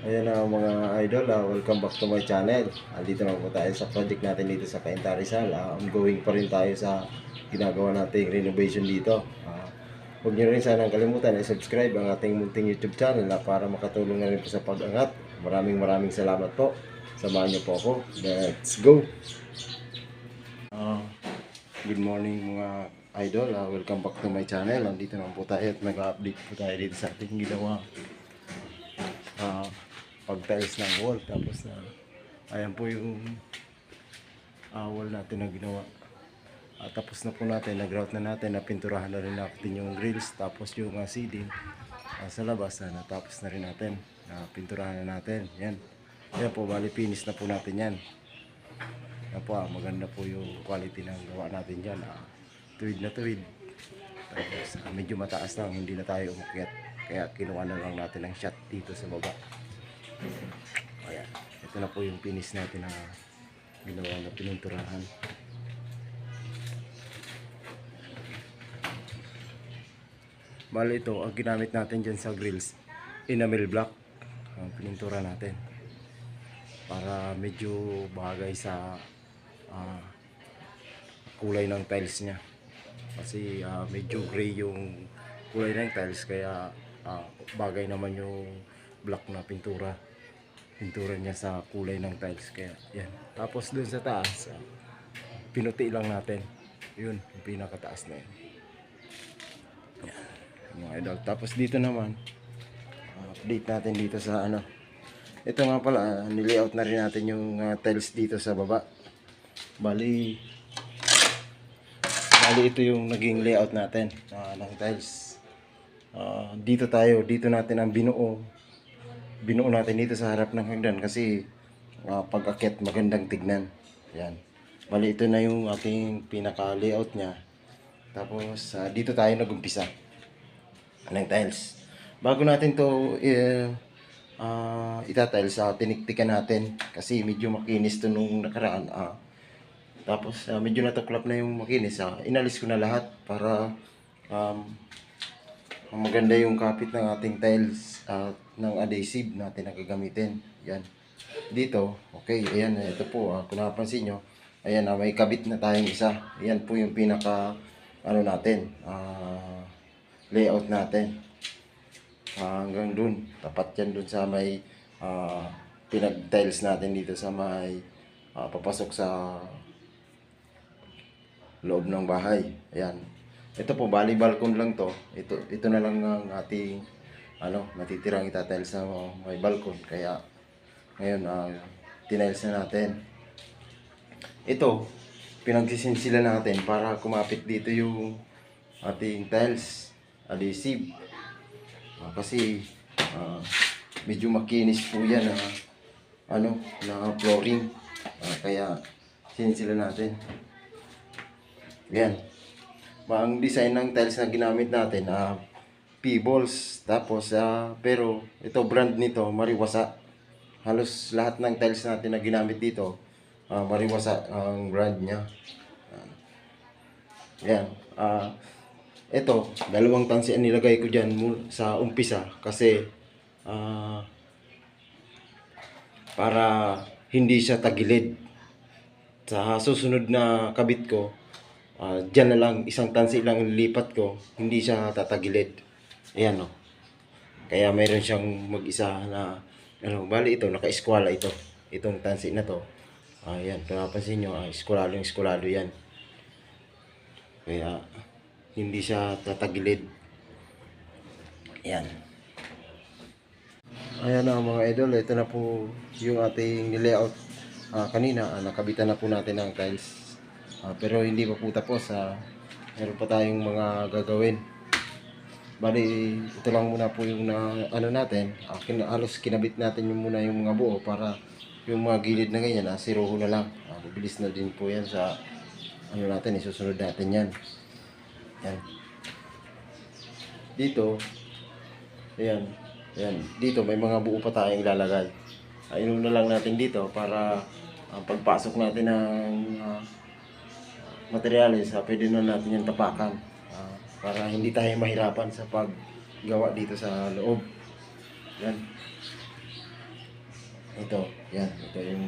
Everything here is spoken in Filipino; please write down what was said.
Ayan na mga idol, ah, welcome back to my channel. Andito na po tayo sa project natin dito sa Cainta Rizal. Ah, ongoing pa rin tayo sa ginagawa nating renovation dito. Ah, huwag niyo rin sanang kalimutan i-subscribe ang ating munting YouTube channel ah, para makatulong na rin po sa pag-angat. Maraming maraming salamat po. Samahan niyo po ako. Let's go! Ah, good morning mga idol. Ah, welcome back to my channel. Andito na po tayo at nag-update po tayo dito sa ating ginawa pag-tiles ng wall tapos na ayan po yung ah, wall natin na ginawa. At tapos na po natin nag-grout na natin napinturahan na rin natin yung grills tapos yung uh, seeding ah, sa labas na natapos na rin natin napinturahan na natin yan. Yan po bali finish na po natin yan. Yan po ah, maganda po yung quality ng gawa natin dyan ah, tuwid na tuwid. Tapos ah, medyo mataas lang hindi na tayo umakyat kaya kinuha na lang natin ang shot dito sa baba Ayan. Ito na po yung finish natin na ginawa na pinunturahan. Bali ito, ang ginamit natin dyan sa grills, enamel block. Ang pinuntura natin. Para medyo bagay sa ah, kulay ng tiles niya. Kasi ah, medyo gray yung kulay ng tiles kaya ah, bagay naman yung black na pintura pintura niya sa kulay ng tiles kaya yan. Tapos dun sa taas ah, pinuti lang natin. Yun yung pinakataas na yun. Yan mga idol. Tapos dito naman ah, update natin dito sa ano. Ito nga pala ah, nilayout na rin natin yung ah, tiles dito sa baba. Bali bali ito yung naging layout natin ah, ng tiles. Ah, dito tayo, dito natin ang binuo. Binuo natin dito sa harap ng hagdan kasi ah, pag akyat magandang tignan. Yan. Bali ito na yung ating pinaka layout niya. Tapos ah, dito tayo nagumpisa ng tiles. Bago natin to eh, ah, itatiles, uh, tiniktikan natin kasi medyo makinis to nung nakaraan. ah. tapos ah, medyo natuklap na yung makinis. ah. inalis ko na lahat para um, maganda yung kapit ng ating tiles at ng adhesive natin na gagamitin. Yan. Dito, okay, ayan, ito po, ah, kung napansin nyo, ayan, ah, may kabit na tayong isa. Ayan po yung pinaka, ano natin, ah, layout natin. Ah, hanggang dun, tapat yan dun sa may, ah, pinag-tiles natin dito sa may, ah, papasok sa loob ng bahay. Ayan. Ito po, bali balkon lang to. Ito, ito na lang ang ating ano, natitirang itatiles sa may balkon. Kaya ngayon, uh, tiniles na natin. Ito, pinagsisinsilan natin para kumapit dito yung ating tiles adhesive. Ah, kasi ah, medyo makinis po yan na ano, na flooring. Ah, kaya sinisilan natin. Yan. Ang design ng tiles na ginamit natin, ah, P-balls. Tapos, ah, pero ito brand nito, Mariwasa. Halos lahat ng tiles natin na ginamit dito, ah, Mariwasa ang brand niya. Ah, yan. Ah, ito, dalawang tansi ang nilagay ko dyan sa umpisa kasi ah, para hindi siya tagilid. Sa susunod na kabit ko, Ah, diyan na lang, isang tansi lang lilipat ko, hindi siya tatagilid. Ayan o. Kaya mayroon siyang mag-isa na, ano, bali ito, naka-eskwala ito. Itong tansi na to. Ayan, kung napansin nyo, ah, eskwalado yung eskwalado yan. Kaya, hindi siya tatagilid. Ayan. Ayan na mga idol, ito na po yung ating layout ah, kanina. Ah, nakabitan na po natin ng tiles. Ah, pero hindi pa po tapos. Ah, meron pa tayong mga gagawin. Bali, ito lang muna po yung na, ano natin. Ah, kin, halos kinabit natin yung muna yung mga buo para yung mga gilid na ganyan, ah, siruho na lang. Ah, bibilis na din po yan sa ano natin, isusunod natin yan. Yan. Dito, ayan, ayan, dito may mga buo pa tayong ilalagay. Ayun na lang natin dito para ang pagpasok natin ng ah, materyales, ah, pwede na natin yung tapakan. Ah, para hindi tayo mahirapan sa paggawa dito sa loob. Yan. Ito, yan. Ito yung